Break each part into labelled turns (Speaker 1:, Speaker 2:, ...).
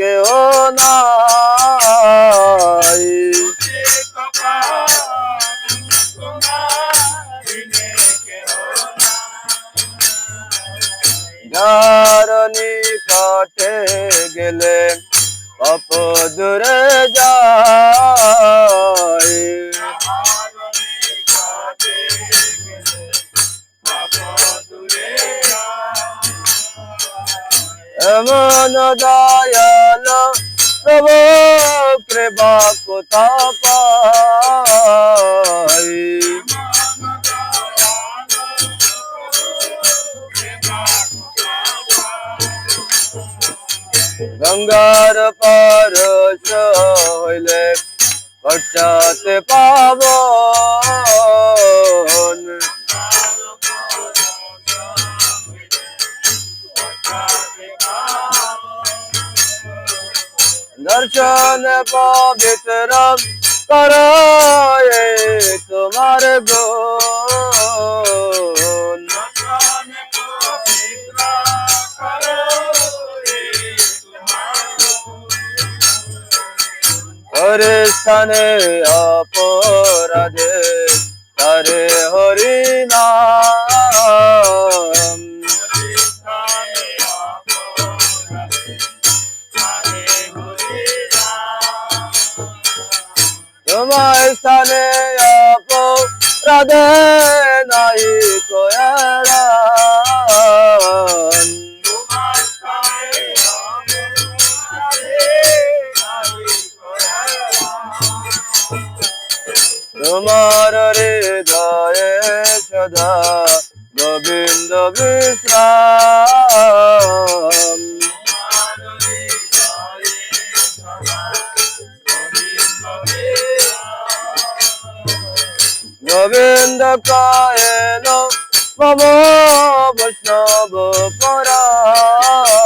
Speaker 1: কেহ নাই। যার কাটে গেলে অপ দূরে যায়। এমন দয়াল প্রভু কৃপা কোথা পাই গঙ্গার পরশ হইলে পশ্চাতে পাব। দর্শন পবিত্র কর তোমার গুণ। হরে স্থানে অপরাধে তারে হরি নাম। তোমার স্থানে অপরাধে নাই কয়ারান তোমার হৃদয়ে সদা গোবিন্দ বিশ্রাম গোবিন্দ কায়ন মম বৈষ্ণব পরাণ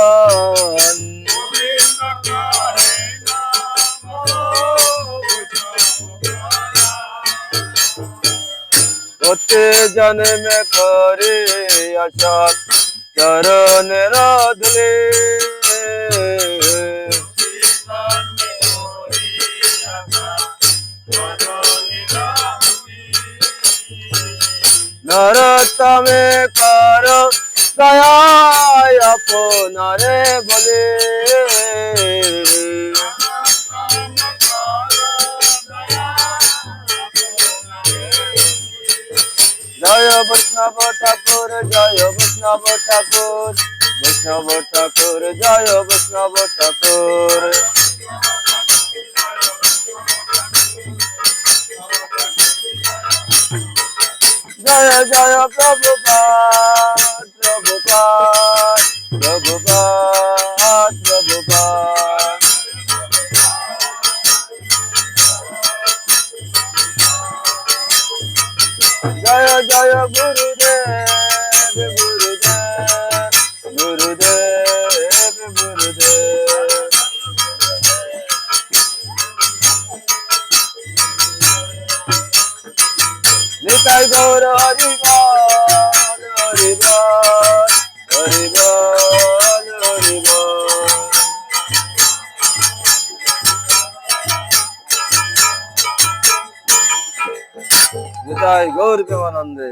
Speaker 1: প্রতি জন্মে করে আশা চরণের ধুলে নরতমে কর দয়া আপনারে বলে। জয় বৈষ্ণব ঠাকুর, জয় বৈষ্ণব ঠাকুর। বৈষ্ণব ঠাকুর, জয় বৈষ্ণব ঠাকুর। জয় জয় প্রভুপাদ প্রভুপাদ প্রভুপাদ প্রভুপাদ জয় জয় গুরুদেব নিতাই গৌর হরিবল হরিবল নিতাই গৌর প্রেমানন্দে।